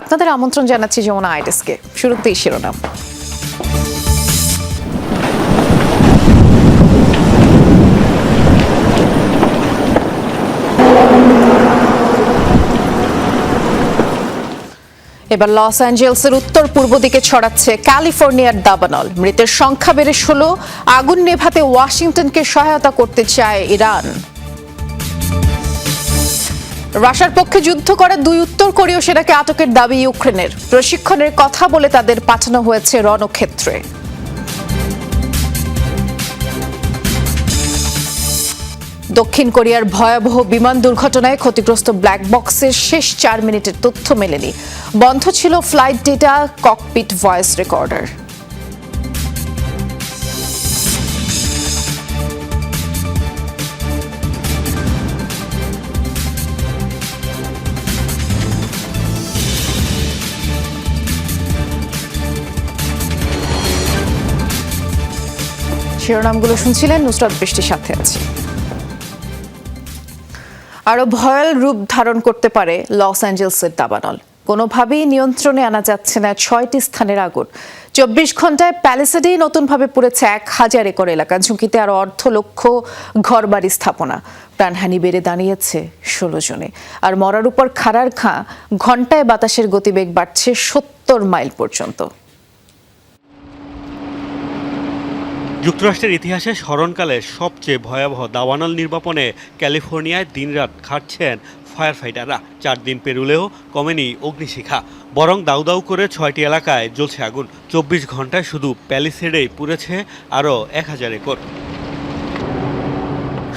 আপনাদের আমন্ত্রণ জানাচ্ছি যমুনা আইডেসকে। শুরুতেই শিরোনাম। এবার লস অ্যাঞ্জেলসের উত্তর পূর্ব দিকে ছড়াচ্ছে ক্যালিফোর্নিয়ার দাবানল। মৃতের সংখ্যা বেড়ে ষোলো। আগুন নেভাতে ওয়াশিংটনকে সহায়তা করতে চায় ইরান। রাশিয়ার পক্ষে যুদ্ধ করা, দুই উত্তর কোরীয় সেনাকে আটকের দাবি ইউক্রেনের। প্রশিক্ষণের কথা বলে তাদের পাঠানো হয়েছে রণক্ষেত্রে। দক্ষিণ কোরিয়ার ভয়াবহ বিমান দুর্ঘটনায় ক্ষতিগ্রস্ত ব্ল্যাক বক্সের শেষ চার মিনিটের তথ্য মেলেনি। বন্ধ ছিল flight data cockpit voice recorder শিরোনামগুলো শুনছিলেন নুসরাত বৃষ্টির সাথে আছি। আরও ভয়াল রূপ ধারণ করতে পারে লস অ্যাঞ্জেলসের দাবানল। কোনোভাবেই নিয়ন্ত্রণে আনা যাচ্ছে না ছয়টি স্থানের আগুন। চব্বিশ ঘন্টায় প্যালেসেডেই নতুনভাবে পড়েছে এক হাজার একর এলাকা, ঝুঁকিতে আরও অর্ধ লক্ষ ঘরবাড়ি স্থাপনা। প্রাণহানি বেড়ে দাঁড়িয়েছে ষোলো জনে। আর মরার উপর খাড়ার খাঁ ঘন্টায় বাতাসের গতিবেগ বাড়ছে সত্তর মাইল পর্যন্ত। যুক্তরাষ্ট্রের ইতিহাসে স্মরণকালে সবচেয়ে ভয়াবহ দাওয়ানল নির্বাপনে ক্যালিফোর্নিয়ায় দিনরাত খাটছেন ফায়ার ফাইটাররা চার দিন পেরুলেও কমেনি অগ্নিশিখা। বরং দাউ দাউ করে ছয়টি এলাকায় জ্বলছে আগুন। চব্বিশ ঘন্টায় শুধু প্যালিসেডেই পুড়েছে আরও এক হাজার একর।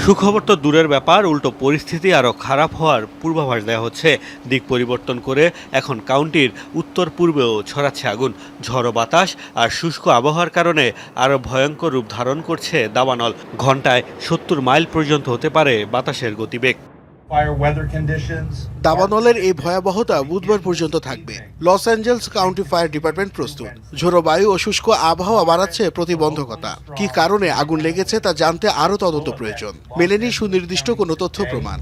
সুখবর তো দূরের ব্যাপার, উল্টো পরিস্থিতি আরও খারাপ হওয়ার পূর্বাভাস দেওয়া হচ্ছে। দিক পরিবর্তন করে এখন কাউন্টির উত্তর পূর্বেও ছড়াচ্ছে আগুন। ঝড়ো বাতাস আর শুষ্ক আবহাওয়ার কারণে আরও ভয়ঙ্কর রূপ ধারণ করছে দাবানল। ঘন্টায় সত্তর মাইল পর্যন্ত হতে পারে বাতাসের গতিবেগ. দাবানলের এই ভয়াবহতা বুধবার পর্যন্ত থাকবে। Los Angeles County fire department প্রস্তুত। ঝোড়ো বায়ু ও শুষ্ক আবহাওয়া বাড়াচ্ছে প্রতিবন্ধকতা। কি কারণে আগুন লেগেছে তা জানতে আরও তদন্ত প্রয়োজন। মেলেনি সুনির্দিষ্ট কোনো তথ্য প্রমাণ।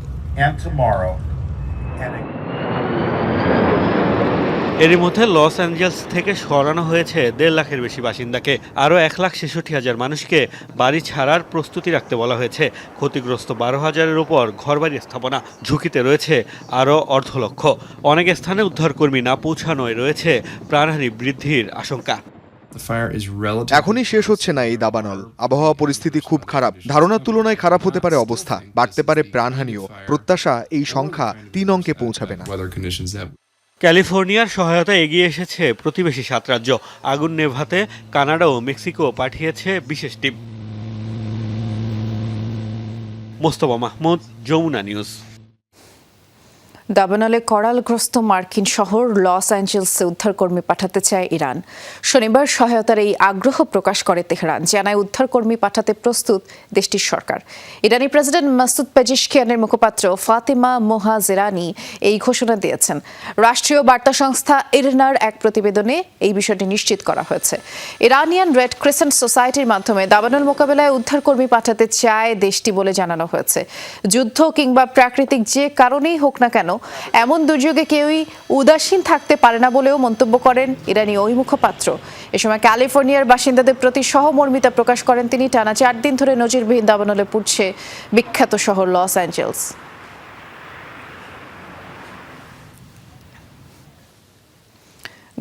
এরই মধ্যে লস অ্যাঞ্জেলস থেকে সরানো হয়েছে দেড় লাখের বেশি বাসিন্দাকে। আরও এক লাখ ছেষট্টি হাজার মানুষকে বাড়ি ছাড়ার প্রস্তুতি রাখতে বলা হয়েছে। ক্ষতিগ্রস্ত বারো হাজারের উপর ঘরবাড়ি স্থাপনা ঝুঁকিতে রয়েছে আরও অর্ধ লক্ষ অনেক স্থানে উদ্ধারকর্মী না পৌঁছানোয় রয়েছে প্রাণহানি বৃদ্ধির আশঙ্কা. এখনই শেষ হচ্ছে না এই দাবানল। আবহাওয়া পরিস্থিতি খুব খারাপ। ধারণার তুলনায় খারাপ হতে পারে অবস্থা। বাড়তে পারে প্রাণহানিও। প্রত্যাশা এই সংখ্যা তিন অঙ্কে পৌঁছাবে না। ক্যালিফোর্নিয়ার সহায়তা এগিয়ে এসেছে প্রতিবেশী সাত রাজ্য। আগুন নেভাতে কানাডা ও মেক্সিকো পাঠিয়েছে বিশেষ টিম। মোস্তফা মাহমুদ, যমুনা নিউজ। দাবানলে করালগ্রস্ত মার্কিন শহর লস অ্যাঞ্জেলসে উদ্ধারকর্মী পাঠাতে চায় ইরান। শনিবার সহায়তার এই আগ্রহ প্রকাশ করে তেহরান, জানায় উদ্ধারকর্মী পাঠাতে প্রস্তুত দেশটির সরকার। ইরানি প্রেসিডেন্ট মাসুদ পেজিশকিয়ানের মুখপাত্র ফাতিমা মোহা জেরানি এই ঘোষণা দিয়েছেন। রাষ্ট্রীয় বার্তা সংস্থা ইরনার এক প্রতিবেদনে এই বিষয়টি নিশ্চিত করা হয়েছে। ইরানিয়ান রেড ক্রিসেন্ট সোসাইটির মাধ্যমে দাবানল মোকাবেলায় উদ্ধারকর্মী পাঠাতে চায় দেশটি বলে জানানো হয়েছে। যুদ্ধ কিংবা প্রাকৃতিক যে কারণেই হোক না কেন এমন দুর্যোগে কেউই উদাসীন থাকতে পারে না বলেও মন্তব্য করেন ইরানি ওই মুখপাত্র। এ সময় ক্যালিফোর্নিয়ার বাসিন্দাদের প্রতি সহমর্মিতা প্রকাশ করেন তিনি। টানা চার দিন ধরে নজিরবিহীন দাবানলে পুড়ছে বিখ্যাত শহর লস অ্যাঞ্জেলস।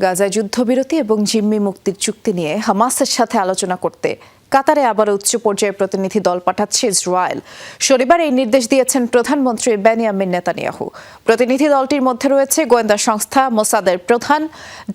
গাজায় যুদ্ধবিরতি এবং জিম্মি মুক্তির চুক্তি নিয়ে হামাসের সাথে আলোচনা করতে কাতারে আবার উচ্চ পর্যায়ের প্রতিনিধি দল পাঠাচ্ছে ইসরায়েল। শনিবার এই নির্দেশ দিয়েছেন প্রধানমন্ত্রী বেনিয়ামিন নেতানিয়াহু। প্রতিনিধি দলটির মধ্যে রয়েছে গোয়েন্দা সংস্থা মোসাদের প্রধান,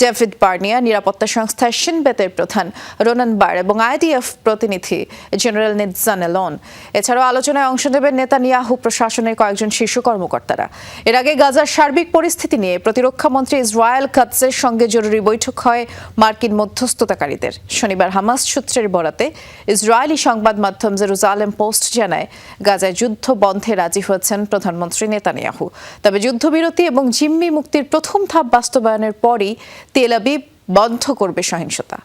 ডেভিড বার্নিয়া, নিরাপত্তা সংস্থা শিনবেতের প্রধান, রোনান বার এবং আইডিএফ প্রতিনিধি জেনারেল নিজান এলন। এছাড়াও আলোচনায় অংশ নেবেন নেতানিয়াহু প্রশাসনের কয়েকজন শীর্ষ কর্মকর্তারা। এর আগে গাজার সার্বিক পরিস্থিতি নিয়ে প্রতিরক্ষা মন্ত্রী ইসরায়েল কাৎসের সঙ্গে জরুরি বৈঠক হয় মার্কিন মধ্যস্থতাকারীদের। শনিবার হামাস সূত্রের বরাতে ইসরায়েলি সংবাদ মাধ্যম জেরুজালেম পোস্ট জানায়, গাজায় যুদ্ধ বন্ধে রাজি হয়েছেন প্রধানমন্ত্রী নেতানিয়াহু। তবে যুদ্ধবিরতি এবং জিম্মি মুক্তির প্রথম ধাপ বাস্তবায়নের পরই তেল বন্ধ করবে সহিংসতা।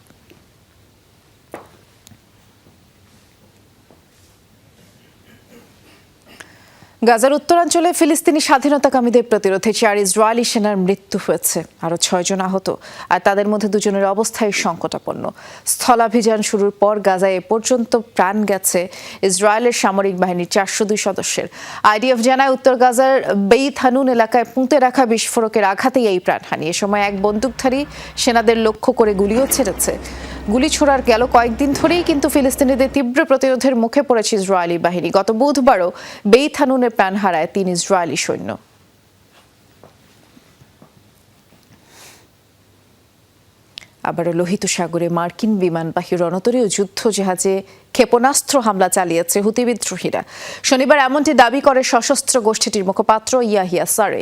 গাজার উত্তরাঞ্চলে ফিলিস্তিনি স্বাধীনতাকামীদের প্রতিরোধে চার ইসরায়েলি সেনার মৃত্যু হয়েছে। আরও ছয়জন আহত আর তাদের মধ্যে দুজনের অবস্থায় সংকটাপন্ন। স্থলাভিযান শুরুর পর গাজায় এ পর্যন্ত প্রাণ গেছে ইসরায়েলের সামরিক বাহিনীর চারশো দুই সদস্যের। আইডিএফ জানায়, উত্তর গাজার বেইত হানুন এলাকায় পুঁতে রাখা বিস্ফোরকের আঘাতেই এই প্রাণহানি এ সময় এক বন্দুকধারী সেনাদের লক্ষ্য করে গুলিও ছেড়েছে। গুলি ছোড়ার গেল কয়েকদিন ধরেই, কিন্তু ফিলিস্তিনিদের তীব্র প্রতিরোধের মুখে পড়েছে ইসরায়েলি বাহিনী। গত বুধবারও বেইথানুনে প্রাণ হারায় তিন ইসরায়েলি সৈন্য। আবারও লোহিত সাগরে মার্কিন বিমানবাহী রণতরী ও যুদ্ধ জাহাজে ক্ষেপণাস্ত্র হামলা চালিয়েছে হুতি বিদ্রোহীরা। শনিবার এমনটি দাবি করে সশস্ত্র গোষ্ঠীটির মুখপাত্র ইয়াহিয়া সারে।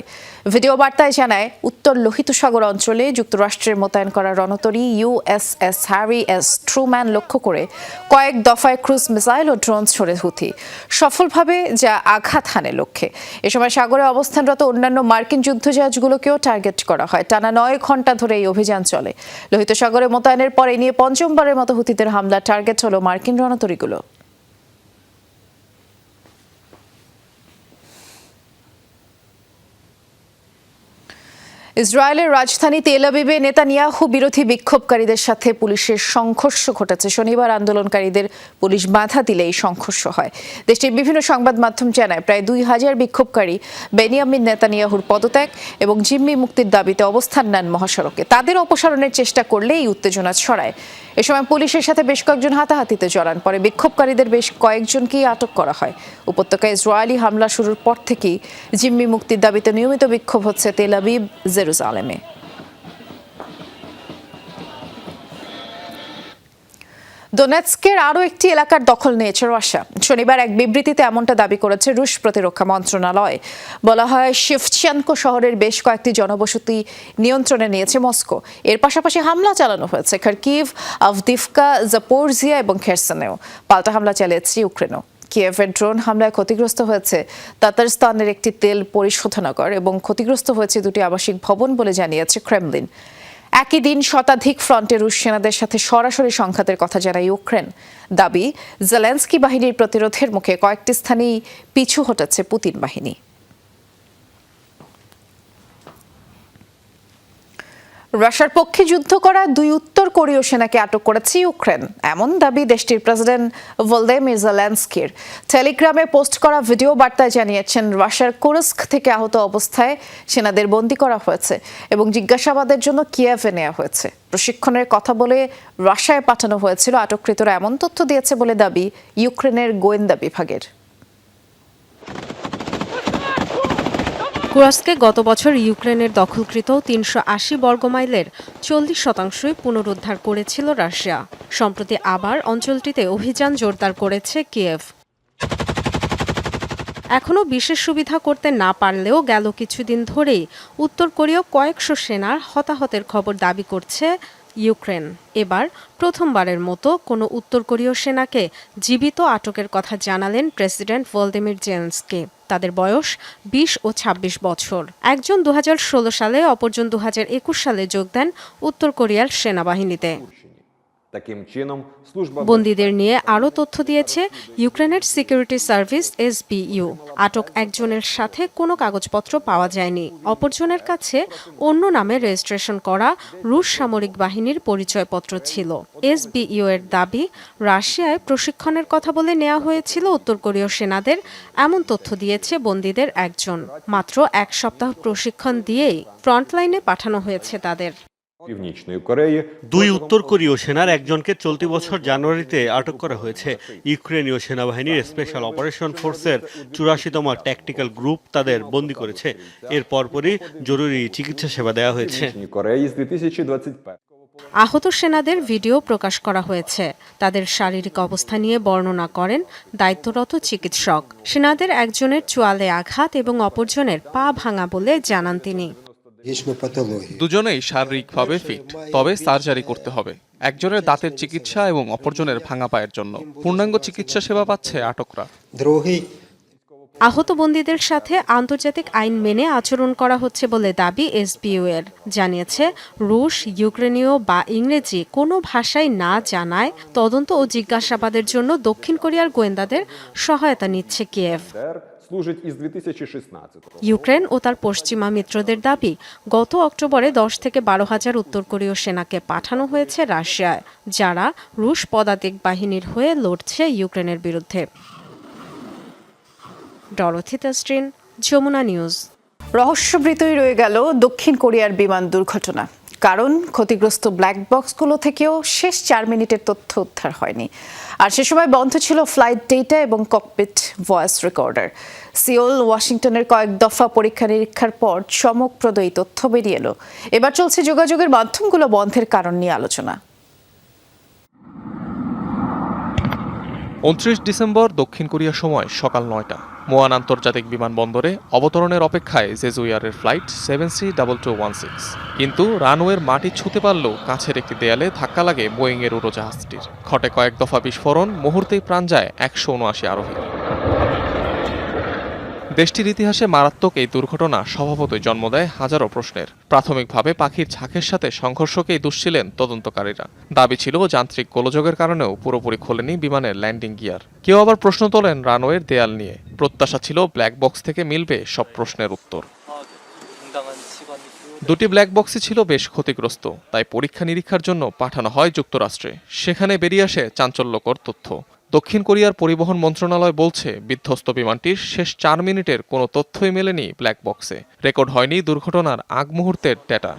ভিডিও বার্তায় জানায়, উত্তর লোহিত সাগর অঞ্চলে যুক্তরাষ্ট্রের মোতায়েন করা রণতরী ইউএসএস হ্যারি এস ট্রুম্যান লক্ষ্য করে কয়েক দফায় ক্রুজ মিসাইল ও ড্রোন ছড়ে হুতি। সফলভাবে যা আঘাত হানে লক্ষ্যে। এ সময় সাগরে অবস্থানরত অন্যান্য মার্কিন যুদ্ধজাহাজগুলোকেও টার্গেট করা হয়। টানা নয় ঘণ্টা ধরে এই অভিযান চলে। লোহিত সাগরে মোতায়েনের পরে নিয়ে পঞ্চমবারের মতো হুতিদের হামলা টার্গেট হলো মার্কিন রণতরীগুলো। ইসরায়েলের রাজধানী তেল আবিবে নেতানিয়াহু বিরোধী বিক্ষোভকারীদের সাথে পুলিশের সংঘর্ষ ঘটেছে। শনিবার আন্দোলনকারীদের পুলিশ বাধা দিলে এই সংঘর্ষ হয়। দেশটির বিভিন্ন সংবাদ মাধ্যম জানায় প্রায় দুই হাজার বিক্ষোভকারী বেনিয়ামিন নেতানিয়াহুর পদত্যাগ এবং জিম্মি মুক্তির দাবিতে অবস্থান নেন মহাসড়কে। তাদের অপসারণের চেষ্টা করলে এই উত্তেজনা ছড়ায়। এ সময় পুলিশের সাথে বেশ কয়েকজন হাতাহাতিতে জড়ান। পরে বিক্ষোভকারীদের বেশ কয়েকজনকেই আটক করা হয়। উপত্যকায় ইসরায়েলি হামলা শুরুর পর থেকেই জিম্মি মুক্তির দাবিতে নিয়মিত বিক্ষোভ হচ্ছে তেল আবিব জেরুজালেমে দোনেৎস্কের আরও একটি এলাকার দখল নিয়েছে রাশিয়া। শনিবার এক বিবৃতিতে এমনটা দাবি করেছে রুশ প্রতিরক্ষা মন্ত্রণালয়। বলা হয়, শিফচানকো শহরের বেশ কয়েকটি জনবসতি নিয়ন্ত্রণে নিয়েছে মস্কো। এর পাশাপাশি হামলা চালানো হয়েছে খার্কিভ আভদিফকা জাপোরজিয়া এবং খেরসনেও। পাল্টা হামলা চালিয়েছে ইউক্রেনও। কিয়েভের ড্রোন হামলায় ক্ষতিগ্রস্ত হয়েছে তাতারস্তানের একটি তেল পরিশোধনাগার এবং ক্ষতিগ্রস্ত হয়েছে দুটি আবাসিক ভবন বলে জানিয়েছে ক্রেমলিন। একই দিন শতাধিক ফ্রন্টে রুশ সেনাদের সাথে সরাসরি সংঘাতের কথা জানায় ইউক্রেন। দাবি, জেলেন্সকি বাহিনীর প্রতিরোধের মুখে কয়েকটি স্থানেই পিছু হটেছে পুতিন বাহিনী। রাশিয়ার পক্ষে যুদ্ধ করা দুই উত্তর কোরীয় সেনাকে আটক করেছে ইউক্রেন। এমন দাবি দেশটির প্রেসিডেন্ট ভলদেমির জেলেন্সকির। টেলিগ্রামে পোস্ট করা ভিডিও বার্তায় জানিয়েছেন, রাশিয়ার কুরস্ক থেকে আহত অবস্থায় সেনাদের বন্দী করা হয়েছে এবং জিজ্ঞাসাবাদের জন্য কিয়েভে নেওয়া হয়েছে। প্রশিক্ষণের কথা বলে রাশিয়ায় পাঠানো হয়েছিল, আটককৃতরা এমন তথ্য দিয়েছে বলে দাবি ইউক্রেনের গোয়েন্দা বিভাগের। কুরাস্কে গত বছর ইউক্রেনের দখলকৃত তিনশো আশি বর্গমাইলের চল্লিশ শতাংশই পুনরুদ্ধার করেছিল রাশিয়া। সম্প্রতি আবার অঞ্চলটিতে অভিযান জোরদার করেছে কিয়েভ। এখনও বিশেষ সুবিধা করতে না পারলেও গেল কিছুদিন ধরেই উত্তর কোরীয় কয়েকশো সেনার হতাহতের খবর দাবি করছে ইউক্রেন। এবার প্রথমবারের মতো কোনো উত্তর কোরীয় সেনাকে জীবিত আটকের কথা জানালেন প্রেসিডেন্ট ভলদিমির জেন্সকে তাদের বয়স ২০ ও ২৬ বছর। একজন দু হাজার ষোলো সালে, অপরজন দু হাজার একুশ সালে যোগ দেন উত্তর কোরিয়ার সেনাবাহিনীতে। বন্দীদের নিয়ে আরও তথ্য দিয়েছে ইউক্রেনের সিকিউরিটি সার্ভিস এসবিইউ। আটক একজনের সাথে কোনো কাগজপত্র পাওয়া যায়নি। অপরজনের কাছে অন্য নামে রেজিস্ট্রেশন করা রুশ সামরিক বাহিনীর পরিচয়পত্র ছিল। এসবিইউ এর দাবি, রাশিয়ায় প্রশিক্ষণের কথা বলে নেওয়া হয়েছিল উত্তর কোরীয় সেনাদের, এমন তথ্য দিয়েছে বন্দীদের একজন। মাত্র এক সপ্তাহ প্রশিক্ষণ দিয়েই ফ্রন্টলাইনে পাঠানো হয়েছে তাদের। দুই উত্তর কোরীয় সেনার একজনকে চলতি বছর জানুয়ারিতে আটক করা হয়েছে। ইউক্রেনীয় সেনাবাহিনীর স্পেশাল অপারেশন ফোর্সের চুরাশিতম ট্যাকটিক্যাল গ্রুপ তাদের বন্দি করেছে। এর পরপরই জরুরি চিকিৎসা সেবা দেওয়া হয়েছে। আহত সেনাদের ভিডিও প্রকাশ করা হয়েছে। তাদের শারীরিক অবস্থা নিয়ে বর্ণনা করেন দায়িত্বরত চিকিৎসক। সেনাদের একজনের চোয়ালে আঘাত এবং অপরজনের পা ভাঙা বলে জানান তিনি। দুজনেই শারীরিকভাবে ফিট তবে সার্জারি করতে হবে। একজনের দাঁতের চিকিৎসা এবং অপরজনের ভাঙা পায়ের জন্য। পূর্ণাঙ্গ চিকিৎসা সেবা পাচ্ছে আটকরা। আহত বন্দীদের সাথে আন্তর্জাতিক আইন মেনে আচরণ করা হচ্ছে বলে দাবি এসবিইউ এর জানিয়েছে রুশ ইউক্রেনীয় বা ইংরেজি কোনো ভাষায় না জানায় তদন্ত ও জিজ্ঞাসাবাদের জন্য দক্ষিণ কোরিয়ার গোয়েন্দাদের সহায়তা নিচ্ছে কিয়েভ। служить із 2016 ইউক্রেন ও তার পশ্চিমা মিত্রদের দাবি গত অক্টোবরে দশ থেকে বারো হাজার উত্তর কোরীয় সেনাকে পাঠানো হয়েছে রাশিয়ায় যারা রুশ পদাতিক বাহিনীর হয়ে লড়ছে ইউক্রেনের বিরুদ্ধে ডরথি তাস্ট্রিন যমুনা নিউজ রহস্যবৃতই রয়ে গেল দক্ষিণ কোরিয়ার বিমান দুর্ঘটনা কারণ ক্ষতিগ্রস্ত ব্ল্যাক বক্সগুলো থেকেও শেষ চার মিনিটের তথ্য উদ্ধার হয়নি। আর সে সময় বন্ধ ছিল ফ্লাইট ডেটা এবং ককপিট ভয়েস রেকর্ডার সিওল, ওয়াশিংটনের কয়েক দফা পরীক্ষা নিরীক্ষার পর চমকপ্রদ এই তথ্য বেরিয়ে এলো। এবার চলছে যোগাযোগের মাধ্যমগুলো বন্ধের কারণ নিয়ে আলোচনা। উনত্রিশ ডিসেম্বর দক্ষিণ কোরিয়ার সময় সকাল নয়টা। মোয়ান আন্তর্জাতিক বিমানবন্দরে অবতরণের অপেক্ষায় জেজুইয়ারের flight seven C double two one six. কিন্তু রানওয়ের মাটি ছুঁতে পারলেও কাছের একটি দেয়ালে ধাক্কা লাগে বোয়িংয়ের উড়োজাহাজটির। ঘটে কয়েক দফা বিস্ফোরণ, মুহূর্তেই প্রাণ যায় একশো উনআশি আরোহী দেশটির ইতিহাসে মারাত্মক এই দুর্ঘটনা স্বভাবতই জন্ম দেয় হাজারো প্রশ্নের। প্রাথমিকভাবে পাখির ঝাঁকের সাথে সংঘর্ষকেই দুষছিলেন তদন্তকারীরা। দাবি ছিল যান্ত্রিক গোলযোগের কারণেও পুরোপুরি খোলেনি বিমানের ল্যান্ডিং গিয়ার। কেউ আবার প্রশ্ন তোলেন রানওয়ের দেয়াল নিয়ে। প্রত্যাশা ছিল ব্ল্যাক বক্স থেকে মিলবে সব প্রশ্নের উত্তর। দুটি ব্ল্যাক বক্সই ছিল বেশ ক্ষতিগ্রস্ত, তাই পরীক্ষা নিরীক্ষার জন্য পাঠানো হয় যুক্তরাষ্ট্রে। সেখানে বেরিয়ে আসে চাঞ্চল্যকর তথ্য। দক্ষিণ কোরিয়ার পরিবহন মন্ত্রণালয় বলছে, বিধ্বস্ত বিমানটির শেষ চার মিনিটের কোনো তথ্যই মেলেনি ব্ল্যাক বক্সে। রেকর্ড হয়নি দুর্ঘটনার আগ মুহূর্তের ডেটা।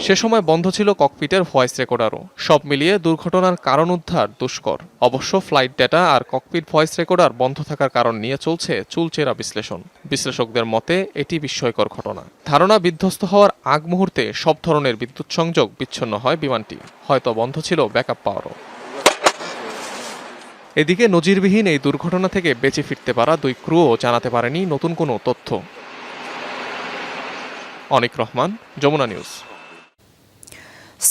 সে সময় বন্ধ ছিল ককপিটের ভয়েস রেকর্ডারও সব মিলিয়ে দুর্ঘটনার কারণ উদ্ধার দুষ্কর। অবশ্য ফ্লাইট ডেটা আর ককপিট ভয়েস রেকর্ডার বন্ধ থাকার কারণ নিয়ে চলছে চুলচেরা বিশ্লেষণ। বিশ্লেষকদের মতে, এটি বিস্ময়কর ঘটনা। ধারণা বিধ্বস্ত হওয়ার আগ মুহূর্তে সব ধরনের বিদ্যুৎ সংযোগ বিচ্ছিন্ন হয় বিমানটি। হয়তো বন্ধ ছিল ব্যাকআপ পাওয়ারও। এদিকে নজিরবিহীন এই দুর্ঘটনা থেকে বেঁচে ফিরতে পারা দুই ক্রুও জানাতে পারেনি নতুন কোনো তথ্য। অনিক রহমান, যমুনা নিউজ।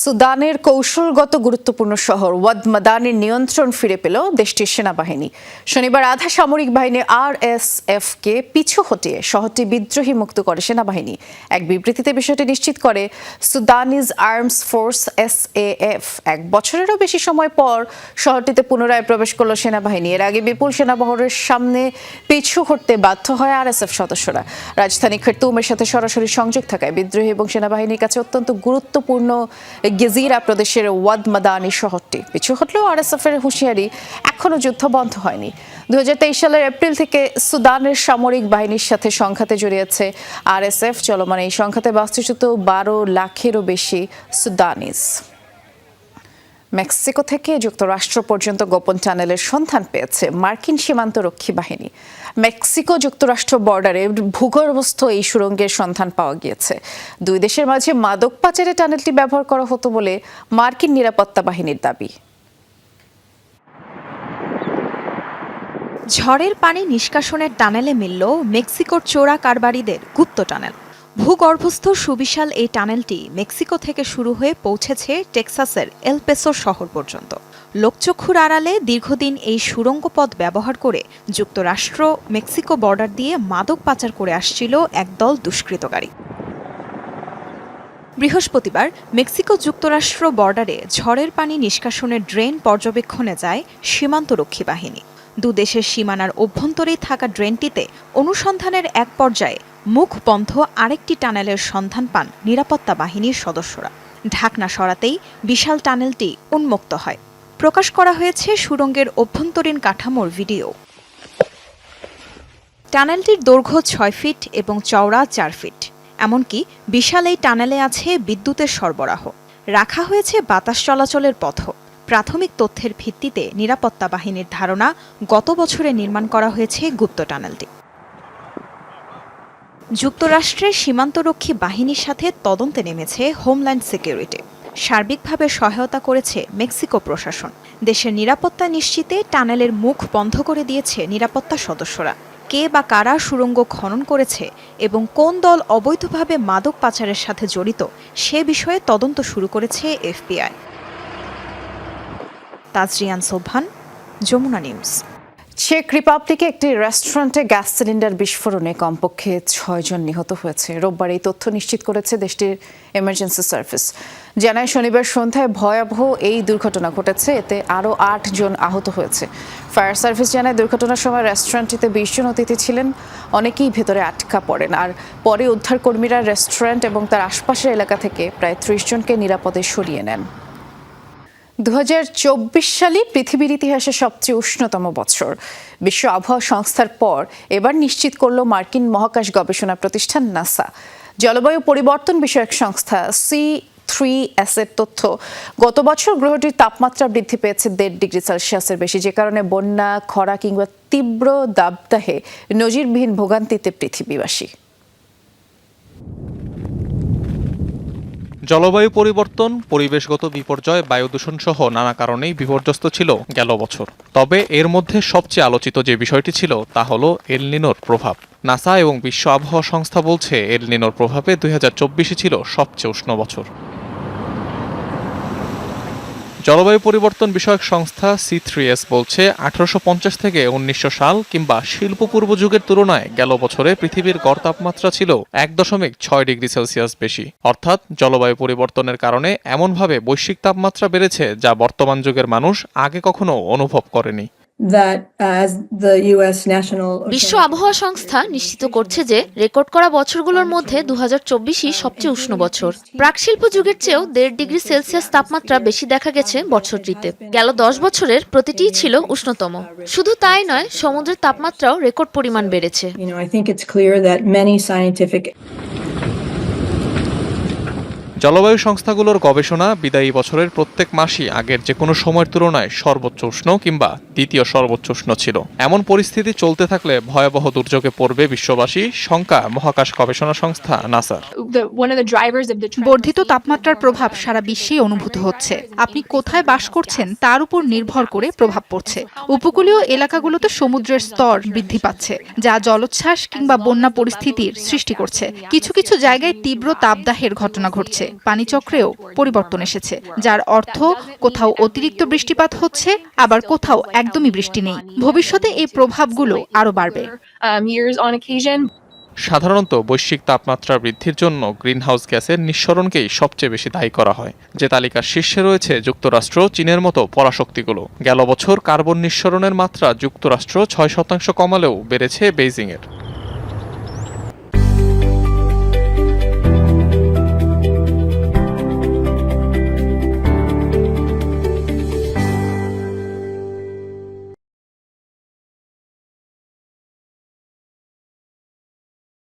সুদানের কৌশলগত গুরুত্বপূর্ণ শহর ওয়াদ মাদানের নিয়ন্ত্রণ ফিরে পেল দেশটির সেনাবাহিনী। শনিবার আধা সামরিক বাহিনী আর এস এফ কে পিছু হটিয়ে শহরটি বিদ্রোহী মুক্ত করে সেনাবাহিনী। এক বিবৃতিতে বিষয়টি নিশ্চিত করে, Sudanese arms force S A F এক বছরেরও বেশি সময় পর শহরটিতে পুনরায় প্রবেশ করল সেনাবাহিনী। এর আগে বিপুল সেনাবহরের সামনে পিছু হটতে বাধ্য হয় আর এস এফ সদস্যরা। রাজধানী খার্তুমের সাথে সরাসরি সংযোগ থাকায় বিদ্রোহী এবং সেনাবাহিনীর কাছে অত্যন্ত গুরুত্বপূর্ণ গেজিরা প্রদেশের ওয়াদ মাদানি শহরটি। পিছু হটলেও আর এর হুঁশিয়ারি এখনও যুদ্ধ বন্ধ হয়নি। দু হাজার তেইশ সালের এপ্রিল থেকে সুদানের সামরিক বাহিনীর সাথে সংঘাতে জড়িয়েছে আর এস এফ চলমান এই সংঘাতে বাস্তুচ্যুত বারো লাখেরও বেশি সুদানিজ। মেক্সিকো থেকে যুক্তরাষ্ট্র পর্যন্ত গোপন টানেলের সন্ধান পেয়েছে মার্কিন সীমান্তরক্ষী বাহিনী। মেক্সিকো যুক্তরাষ্ট্র বর্ডারে ভূগর্ভস্থ এই সুড়ঙ্গের সন্ধান পাওয়া গিয়েছে। দুই দেশের মাঝে মাদক পাচারে টানেলটি ব্যবহার করা হতো বলে মার্কিন নিরাপত্তা বাহিনীর দাবি। ঝড়ের পানি নিষ্কাশনের টানেলে মিলল মেক্সিকোর চোরা কারবারিদের গুপ্ত টানেল। ভূগর্ভস্থ সুবিশাল এই টানেলটি মেক্সিকো থেকে শুরু হয়ে পৌঁছেছে টেক্সাসের এলপেসো শহর পর্যন্ত। লোকচক্ষুর আড়ালে দীর্ঘদিন এই সুড়ঙ্গ পথ ব্যবহার করে যুক্তরাষ্ট্র, মেক্সিকো বর্ডার দিয়ে মাদক পাচার করে আসছিল একদল দুষ্কৃতকারী। বৃহস্পতিবার মেক্সিকো যুক্তরাষ্ট্র বর্ডারে ঝড়ের পানি নিষ্কাশনের ড্রেন পর্যবেক্ষণে যায় সীমান্তরক্ষী বাহিনী। দুদেশের সীমানার অভ্যন্তরেই থাকা ড্রেনটিতে অনুসন্ধানের এক পর্যায়ে মুখ বন্ধ আরেকটি টানেলের সন্ধান পান নিরাপত্তা বাহিনীর সদস্যরা। ঢাকনা সরাতেই বিশাল টানেলটি উন্মুক্ত হয়। প্রকাশ করা হয়েছে সুড়ঙ্গের অভ্যন্তরীণ কাঠামোর ভিডিও। টানেলটির দৈর্ঘ্য ছয় ফিট এবং চওড়া চার ফিট। এমনকি বিশাল এই টানেলে আছে বিদ্যুতের সরবরাহ। রাখা হয়েছে বাতাস চলাচলের পথ। প্রাথমিক তথ্যের ভিত্তিতে নিরাপত্তা বাহিনীর ধারণা গত বছরে নির্মাণ করা হয়েছে গুপ্ত টানেলটি। যুক্তরাষ্ট্রের সীমান্তরক্ষী বাহিনীর সাথে তদন্তে নেমেছে হোমল্যান্ড সিকিউরিটি সার্বিকভাবে সহায়তা করেছে মেক্সিকো প্রশাসন। দেশের নিরাপত্তা নিশ্চিতে টানেলের মুখ বন্ধ করে দিয়েছে নিরাপত্তা সদস্যরা। কে বা কারা সুড়ঙ্গ খনন করেছে এবং কোন দল অবৈধভাবে মাদক পাচারের সাথে জড়িত, সে বিষয়ে তদন্ত শুরু করেছে এফবিআই। তাজরিয়ান সোভান যমুনা নিউজ। চেক রিপাবলিকে একটি রেস্টুরেন্টে গ্যাস সিলিন্ডার বিস্ফোরণে কমপক্ষে ছয়জন নিহত হয়েছে। রোববার এই তথ্য নিশ্চিত করেছে দেশটির এমার্জেন্সি সার্ভিস জানায় শনিবার সন্ধ্যায় ভয়াবহ এই দুর্ঘটনা ঘটেছে। এতে আরও আট জন আহত হয়েছে। ফায়ার সার্ভিস জানায় দুর্ঘটনার সময় রেস্টুরেন্টটিতে বিশ জন অতিথি ছিলেন। অনেকেই ভেতরে আটকা পড়েন। আর পরে উদ্ধারকর্মীরা রেস্টুরেন্ট এবং তার আশপাশের এলাকা থেকে প্রায় ত্রিশ জনকে নিরাপদে সরিয়ে নেন। দু সালই পৃথিবীর ইতিহাসে সবচেয়ে উষ্ণতম বছর। বিশ্ব আবহাওয়া সংস্থার পর এবার নিশ্চিত করল মার্কিন মহাকাশ গবেষণা প্রতিষ্ঠান নাসা। জলবায়ু পরিবর্তন বিষয়ক সংস্থা সি থ্রি এর তথ্য, গত বছর গ্রহটির তাপমাত্রা বৃদ্ধি পেয়েছে দেড় ডিগ্রি সেলসিয়াসের বেশি, যে কারণে বন্যা, খরা কিংবা তীব্র দাবদাহে নজিরবিহীন ভোগান্তিতে পৃথিবীবাসী। জলবায়ু পরিবর্তন, পরিবেশগত বিপর্যয়, বায়ু দূষণ সহ নানা কারণেই বিপর্যস্ত ছিল গেল বছর। তবে এর মধ্যে সবচেয়ে আলোচিত যে বিষয়টি ছিল তা হল এলনিনোর প্রভাব। নাসা এবং বিশ্ব আবহাওয়া সংস্থা বলছে এলনিনোর প্রভাবে দুই ছিল সবচেয়ে উষ্ণ বছর। জলবায়ু পরিবর্তন বিষয়ক সংস্থা সি থ্রি এস বলছে, আঠারোশো পঞ্চাশ থেকে উনিশশো সাল কিংবা শিল্প পূর্ব যুগের তুলনায় গেল বছরে পৃথিবীর গড় তাপমাত্রা ছিল এক দশমিক ছয় ডিগ্রি সেলসিয়াস বেশি। অর্থাৎ জলবায়ু পরিবর্তনের কারণে এমনভাবে বৈশ্বিক তাপমাত্রা বেড়েছে যা বর্তমান যুগের মানুষ আগে কখনো অনুভব করেনি। বিশ্ব আবহাওয়া সংস্থা নিশ্চিত করছে যে রেকর্ড করা বছরগুলোর মধ্যে দু হাজার সবচেয়ে উষ্ণ বছর। প্রাকশিল্প যুগের চেয়েও দেড় ডিগ্রি সেলসিয়াস তাপমাত্রা বেশি দেখা গেছে বছরটিতে। গেল দশ বছরের প্রতিটিই ছিল উষ্ণতম। শুধু তাই নয় সমুদ্রের তাপমাত্রাও রেকর্ড পরিমাণ বেড়েছে। জলবায়ু সংস্থাগুলোর গবেষণা বিদায়ী বছরের প্রত্যেক মাসই আগের যে কোনো সময়ের তুলনায় সর্বোচ্চ উষ্ণ কিংবা দ্বিতীয় সর্বোচ্চ উষ্ণ ছিল। এমন পরিস্থিতি চলতে থাকলে ভয়াবহ দুর্যোগে পড়বে বিশ্ববাসী শঙ্কা মহাকাশ গবেষণা সংস্থা নাসার। বর্ধিত তাপমাত্রার প্রভাব সারা বিশ্বেই অনুভূত হচ্ছে। আপনি কোথায় বাস করছেন তার উপর নির্ভর করে প্রভাব পড়ছে। উপকূলীয় এলাকাগুলোতে সমুদ্রের স্তর বৃদ্ধি পাচ্ছে যা জলোচ্ছ্বাস কিংবা বন্যা পরিস্থিতির সৃষ্টি করছে। কিছু কিছু জায়গায় তীব্র তাপদাহের ঘটনা ঘটছে। পানিচক্রেও পরিবর্তন এসেছে যার অর্থ কোথাও অতিরিক্ত বৃষ্টিপাত হচ্ছে আবার কোথাও একদমই বৃষ্টি নেই। ভবিষ্যতে এই প্রভাবগুলো আরও বাড়বে। সাধারণত বৈশ্বিক তাপমাত্রা বৃদ্ধির জন্য গ্রিনহাউস গ্যাসের নিঃসরণকেই সবচেয়ে বেশি দায়ী করা হয়। যে তালিকার শীর্ষে রয়েছে যুক্তরাষ্ট্র চীনের মতো পরাশক্তিগুলো। গেল বছর কার্বন নিঃসরণের মাত্রা যুক্তরাষ্ট্র ছয় শতাংশ কমালেও বেড়েছে বেইজিংয়ের।